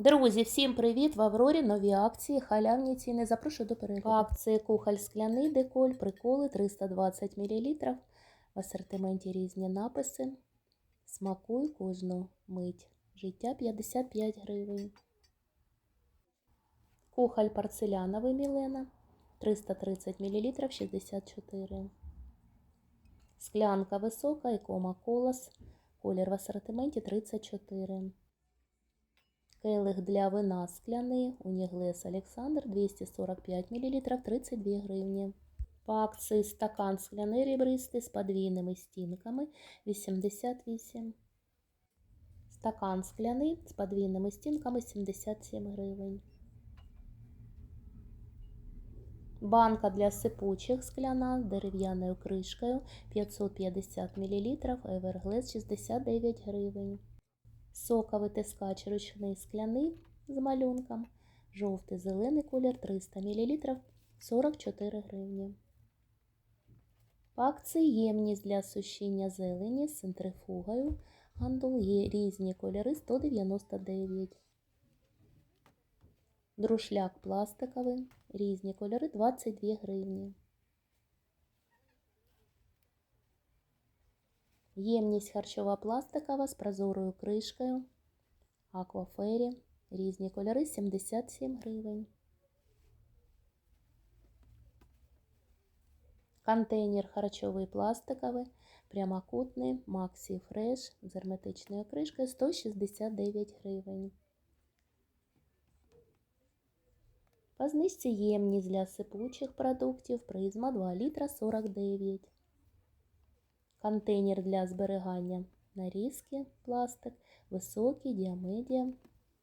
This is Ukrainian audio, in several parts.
Друзі, всім привіт! В Аврорі нові акції, халявні ціни. Запрошую до перегляду. Акції кухоль скляний деколь, приколи 320 мл. В асортименті різні написи. Смакуй кожну мить. Життя 55 гривень. Кухоль порцеляновий Мілена 330 мл 64. Склянка висока, ікома колос. Колір в асортименті 34. Келих для вина скляний, Уніглес Олександр 245 мл 32 гривні. По стакан скляний ребристий з подвійними стінками 88. Стакан скляний з подвійними стінками 77 гривень. Банка для сипучих скляна з дерев'яною кришкою 550 мл, Everglass 69 гривень. Соковий тискач ручний скляний з малюнком. Жовтий зелений колір 300 мл 44 гривні. Акції ємність для сушіння зелені з центрифугою. Гандул є різні кольори 199. Друшляк пластиковий. Різні кольори 22 гривні. Ємність харчова пластикова з прозорою кришкою. Аквафері. Різні кольори 77 гривень. Контейнер харчовий пластиковий, прямокутний, Maxi Fresh з герметичною кришкою 169 гривень. По знижці ємність для сипучих продуктів призма 2 літра 49. Контейнер для зберігання нарізки, пластик, високий, діамедіа.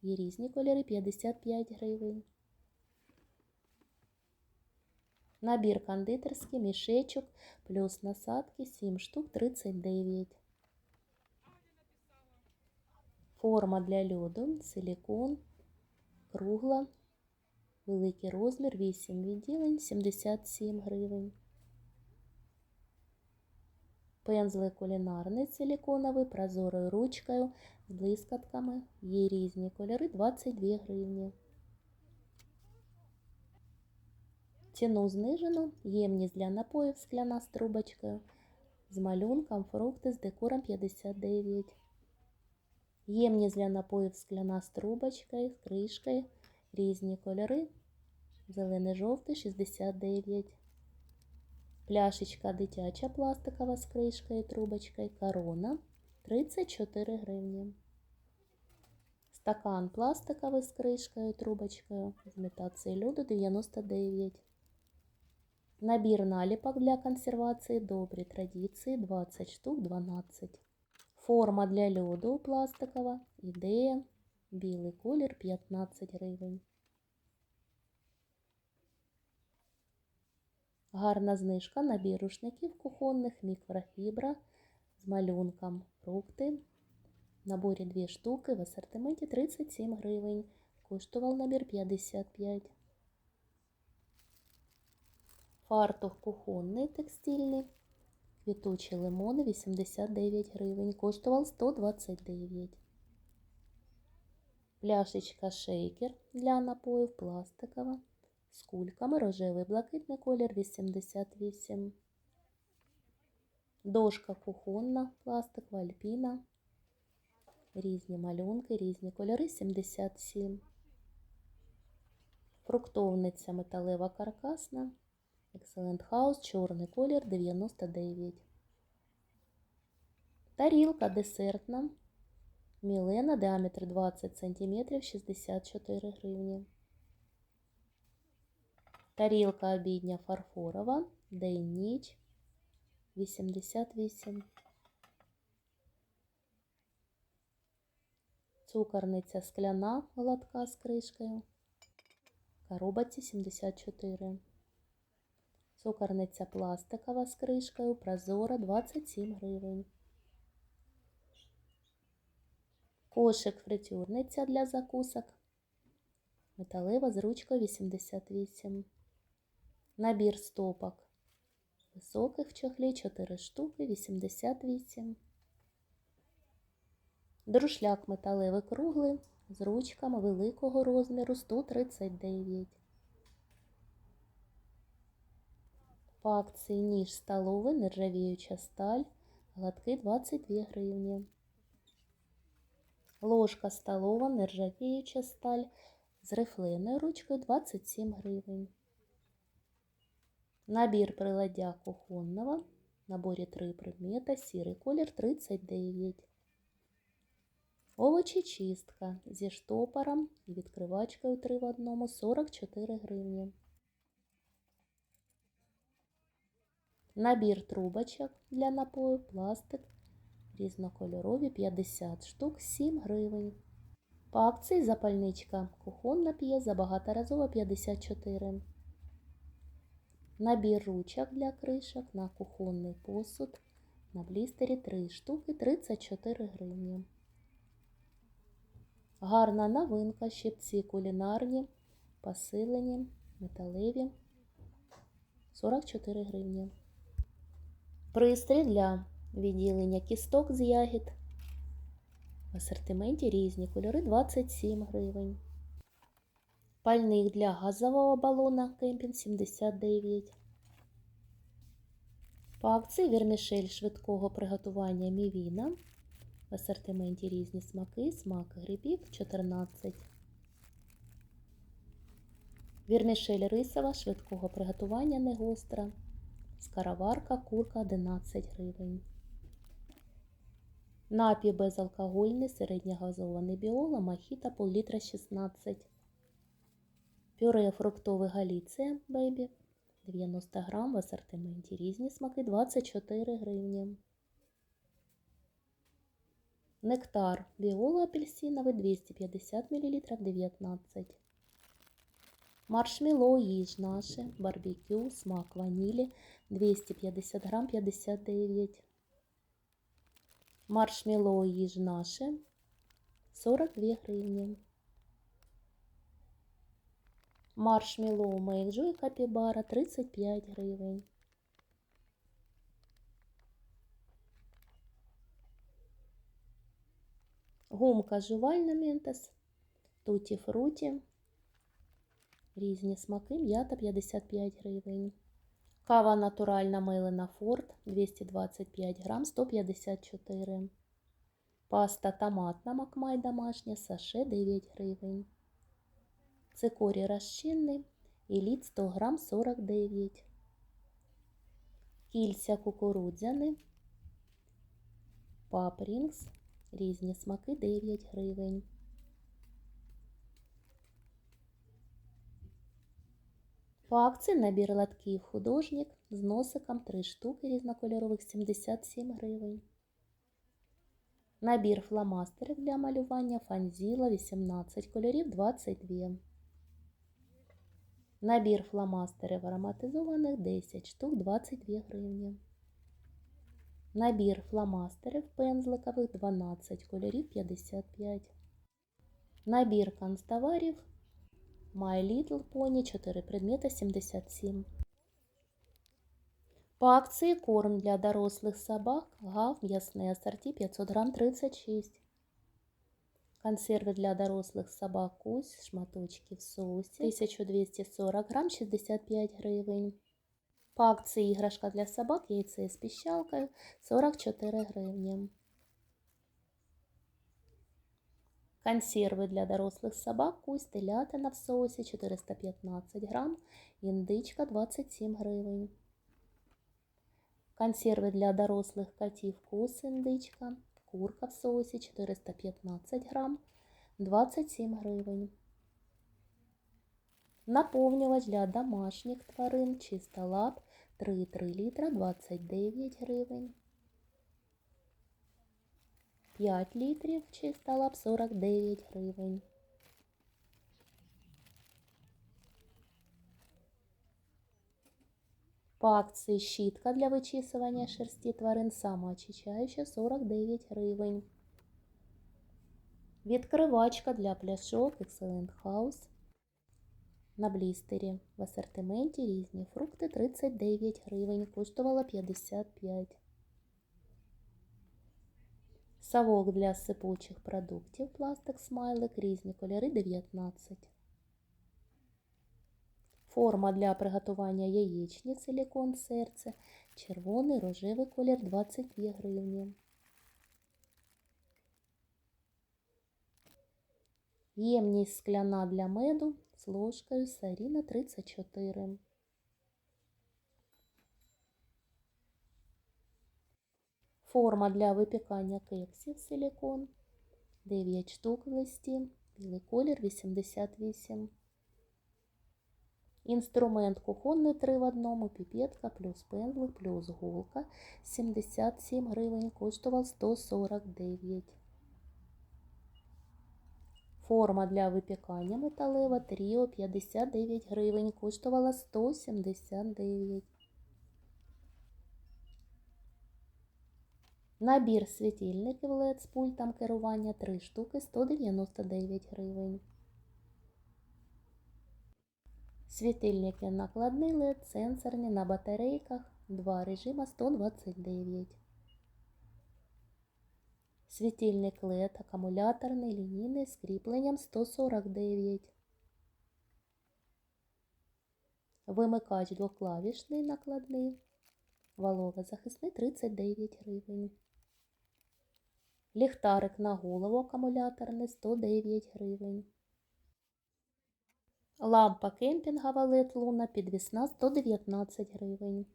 Є різні кольори 55 гривень. Набір кондитерський, мішечок, плюс насадки 7 штук 39. Форма для льоду, силікон, кругла, великий розмір, 8 відділень, 77 гривень. Пензлик кулінарний силіконовий, прозорою ручкою, з блискатками. Є різні кольори 22 гривні. Ціну знижено, ємність для напоїв скляна з трубочкою, з малюнком, фрукти з декором 59. Ємність для напоїв скляна з трубочкою, з кришкою, різні кольори, зелений жовтий 69. Пляшечка дитяча пластикова з кришкою і трубочкою. Корона 34 гривні. Стакан пластиковий з кришкою і трубочкою. З імітацією льоду 99. Набір наліпок для консервації добрі традиції 20 штук 12. Форма для льоду пластикова. Ідея. Білий колір 15 гривень. Гарна знижка набір рушників кухонних мікрофібра з малюнком фрукти. В наборі 2 штуки в асортименті 37 гривень. Коштував набір 55. Фартух кухонний текстильний. Квітучі лимони 89 гривень. Коштував 129. Пляшечка шейкер для напоїв пластикова з кульками рожевий блакитний колір 88. Дошка кухонна, пластикова альпіна. Різні малюнки, різні кольори 77. Фруктовниця металева каркасна. Excellent House, чорний колір 99. Тарілка десертна. Мілена, діаметр 20 см, 64 гривні. Тарілка обідня фарфорова, день ніч 88. Цукорниця скляна гладка з кришкою. Коробці 74. Цукорниця пластикова з кришкою, прозора 27 гривень. Кошик фритюрниця для закусок. Металева з ручкою 88. Набір стопок. Високих в чохлі 4 штуки 88. Друшляк металевий круглий з ручками великого розміру 139. По акції ніж столовий, нержавіюча сталь, гладкий 22 гривні. Ложка столова, нержавіюча сталь з рифленою ручкою 27 гривень. Набір приладдя кухонного. В наборі 3 предмета, сірий колір 39. Овочечистка зі штопором і відкривачкою 3 в одному 44 гривні. Набір трубочок для напою, пластик, різнокольорові 50 штук 7 гривень. По акції запальничка кухонна п'єза багаторазова 54. Набір ручок для кришок на кухонний посуд на блістері 3 штуки 34 гривні. Гарна новинка, щипці кулінарні, посилені, металеві 44 гривні. Пристрій для відділення кісток з ягід. В асортименті різні кольори 27 гривень. Пальник для газового балона кемпінг 79. По акції вермішель швидкого приготування мівіна. В асортименті різні смаки, смак грибів 14. Вірмішель рисова швидкого приготування негостра. Скароварка курка 11 гривень. Напій безалкогольний середньогазований біола мохіто пол-літра 16. Пюре фруктове Галіція Бейбі 90 грам в асортименті різні смаки 24 гривні. Нектар Біола апельсиновий 250 мл 19. Маршмеллоу їж наше, барбекю, смак ванілі 250 грам 59. Маршмеллоу їж наше 42 гривні. Маршмеллоу Мейкджой Капібара 35 гривень. Гумка жувальна Ментос Туті Фруті. Різні смаки, м'ята 55 гривень. Кава натуральна мелена Форд 225 грам 154. Паста томатна Макмай домашня саше 9 гривень. Цикорій розчинний еліт 100 грам 49. Кільця кукурудзяни. Папрінгс. Різні смаки 9 гривень. По акції набір латків художник з носиком 3 штуки різнокольорових 77 гривень. Набір фломастерів для малювання фанзіла 18 кольорів 22. Набір фломастерів ароматизованих 10 штук 22 гривні. Набір фломастерів пензликових 12 кольорів 55. Набір канцтоварів My Little Pony 4 предмета 77. По акції корм для дорослих собак ГАВ м'ясне ассорті 500 грам 36. Консерви для дорослих собак Кусь, шматочки в соусі 1240 грам 65 гривень. По акції іграшка для собак яйце з піщалкою 44 гривні. Консерви для дорослих собак Кусь, телятина в соусі 415 грам, індичка 27 гривень. Консерви для дорослих котів Кус, індичка, курка в соусі 415 грам, 27 гривень. Наповнювач для домашніх тварин чиста лап 3,3 літра 29 гривень. 5 літрів чиста лап 49 гривень. По акції щітка для вичісування шерсті тварин самоочищаюча 49 гривень. Відкривачка для пляшок Excellent House на блістері. В асортименті різні фрукти 39 гривень, коштувала 55. Савок для сипучих продуктів, пластик, смайлик, різні кольори 19. Форма для приготування яєчні, силікон, серце, червоний, рожевий колір 22 гривні. Ємність скляна для меду з ложкою Саріна 34. Форма для випікання кексів силікон 9 штук в листі, білий колір 88. Інструмент кухонний 3 в одному, піпетка плюс пензлик плюс голка 77 гривень, коштував 149. Форма для випікання металева Тріо 59 гривень, коштувала 179. Набір світильників LED з пультом керування 3 штуки 199 гривень. Світильники накладний LED, сенсорні на батарейках 2 режима 129. Світильник LED акумуляторний лінійний з кріпленням 149. Вимикач двоклавішний накладний. Вологозахисний 39 гривень. Ліхтарик на голову акумуляторний 109 гривень. Лампа кемпінгова LED луна підвісна 119 гривень.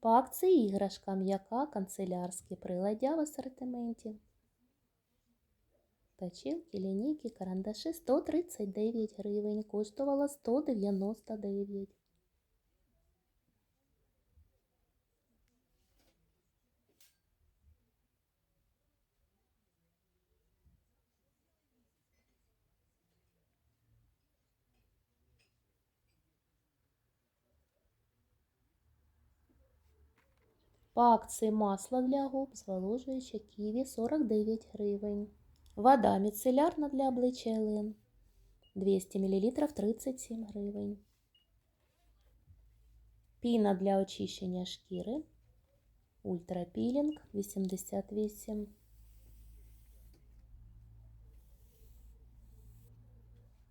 По акції іграшка м'яка канцелярські приладдя в асортименті. Точилки, лінійки, карандаші 139 гривень. Коштувала 199. По акції масло для губ зволожуюче ківі 49 гривень. Вода міцелярна для обличчя Елен 200 мл 37 гривень. Піна для очищення шкіри Ультрапілінг 88.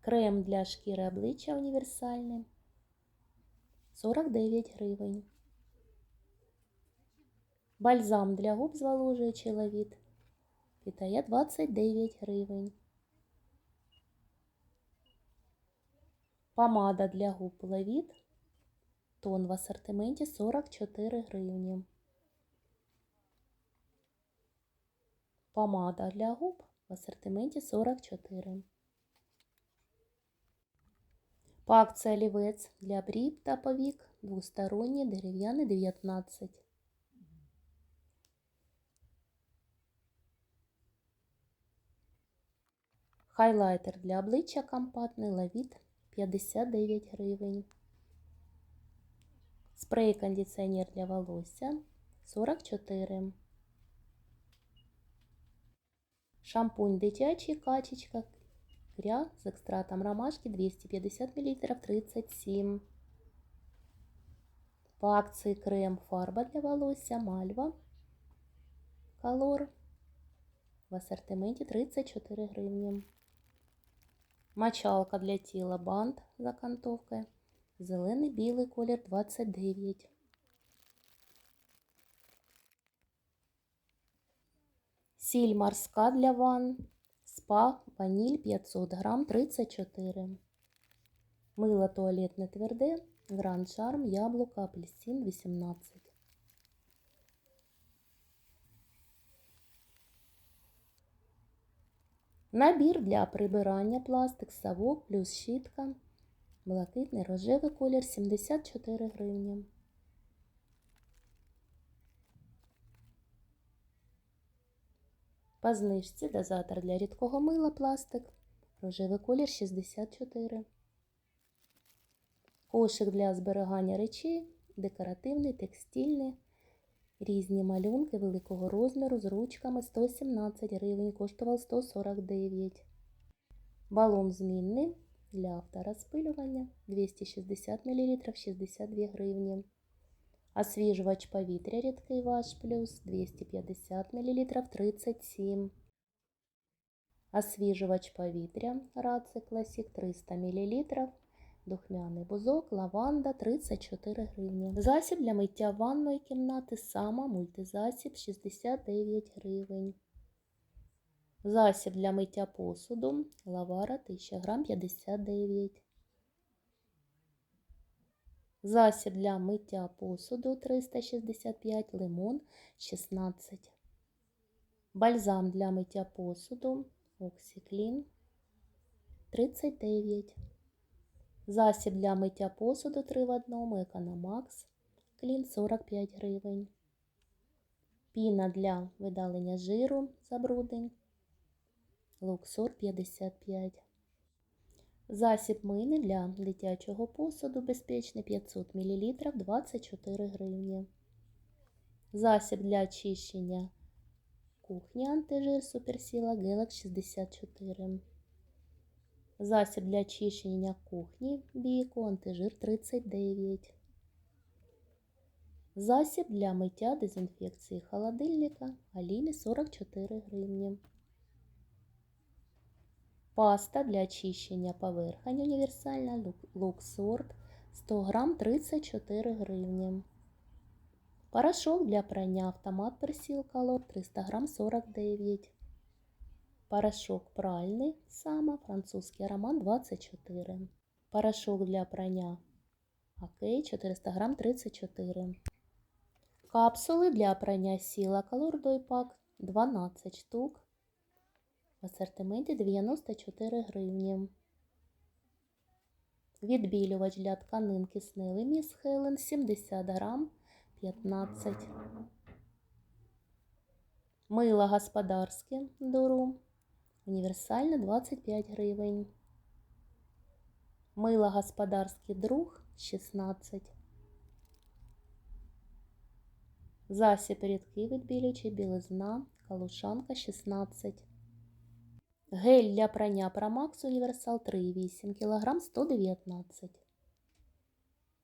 Крем для шкіри обличчя універсальний 49 гривень. Бальзам для губ зволожуючий лавіт Питає 29 гривень. Помада для губ лавіт Тон в асортименті 44 гривні. Помада для губ в асортименті 44. По акції олівець для брів та повік двосторонній дерев'яний 19. Хайлайтер для обличчя компактний лавіт 59 гривень. Спрей кондиціонер для волосся 44. Шампунь дитячий качечка Кря з екстрактом ромашки 250 мл 37. По акції крем фарба для волосся Мальва Колор в асортименті 34 гривні. Мочалка для тіла бант з окантовкою. Зелений білий колір 29. Сіль морська для ванн. Спа ваніль 500 грам 34. Мило туалетне тверде. Гранд Шарм, яблуко, апельсин 18. Набір для прибирання пластик, совок плюс щітка. Блакитний рожевий колір 74 гривні. По знижці дозатор для рідкого мила пластик. Рожевий колір 64. Кошик для зберігання речей, декоративний, текстильний. Різні малюнки великого розміру з ручками 117 гривень, коштував 149. Балон змінний для авторозпилювання 260 мл 62 гривні. Освіжувач повітря рідкий ваш плюс 250 мл 37. Освіжувач повітря Радце Класік 300 мл. Духмяний бузок, лаванда 34 гривні. Засіб для миття ванної кімнати сама мультизасіб 69 гривень. Засіб для миття посуду лавара 1000 грам 59. Засіб для миття посуду 365 лимон 16. Бальзам для миття посуду Оксіклін 39. Засіб для миття посуду 3 в 1 Економакс Клін 45 гривень. Піна для видалення жиру забруднень Луксор 55. Засіб мийний для дитячого посуду безпечний 500 мл 24 гривні. Засіб для очищення кухні антижир суперсіла Galax 64. Засіб для очищення кухні Біко антижир 39. Засіб для миття дезінфекції холодильника Алімі 44 гривні. Паста для очищення поверхонь універсальна Луксорт 100 грам 34 гривні. Порошок для прання автомат персил колор 300 грам 49. Порошок пральний Сама французький аромат 24. Порошок для прання Окей 400 грам 34. Капсули для прання сіла колор Дойпак 12 штук. В асортименті 94 гривні. Відбілювач для тканин кисневий Міс Хелен 70 грам 15. Мило господарське Дуру. Універсальне 25 гривень. Мило господарський друг 16. Засіб рідкий відбілюючий білизна калушанка 16. Гель для прання Промакс Універсал 3,8 кг 119.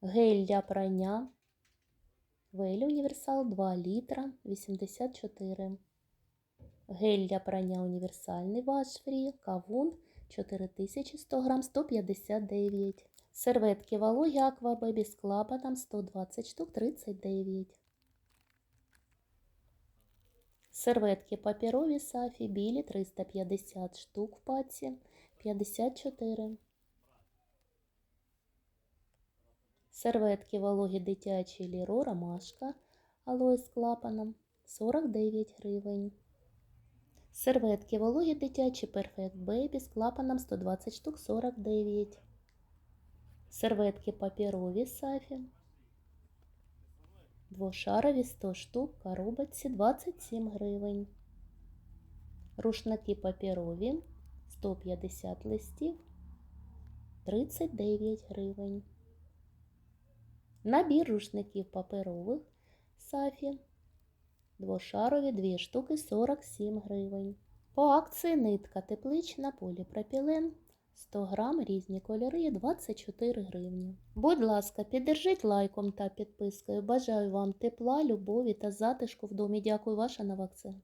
Гель для прання Вель Універсал 2 літра 84. Гель для прання універсальний ваш фрі Кавун 4100 грам 159. Серветки вологі Аквабебі з клапаном 120 штук 39. Серветки паперові Сафі білі 350 штук в паці 54. Серветки вологі дитячі Ліро Ромашка алоє з клапаном 49 гривень. Серветки вологі дитячі Perfect Baby з клапаном 120 штук 49. Серветки паперові Сафі. Двошарові 100 штук коробочці 27 гривень. Рушники паперові 150 листів 39 гривень. Набір рушників паперових Сафі. Двошарові 2 штуки 47 гривень. По акції нитка теплична поліпропілен 100 грам різні кольори 24 гривні. Будь ласка, піддержіть лайком та підпискою. Бажаю вам тепла, любові та затишку в домі. Дякую, ваша Новакцин.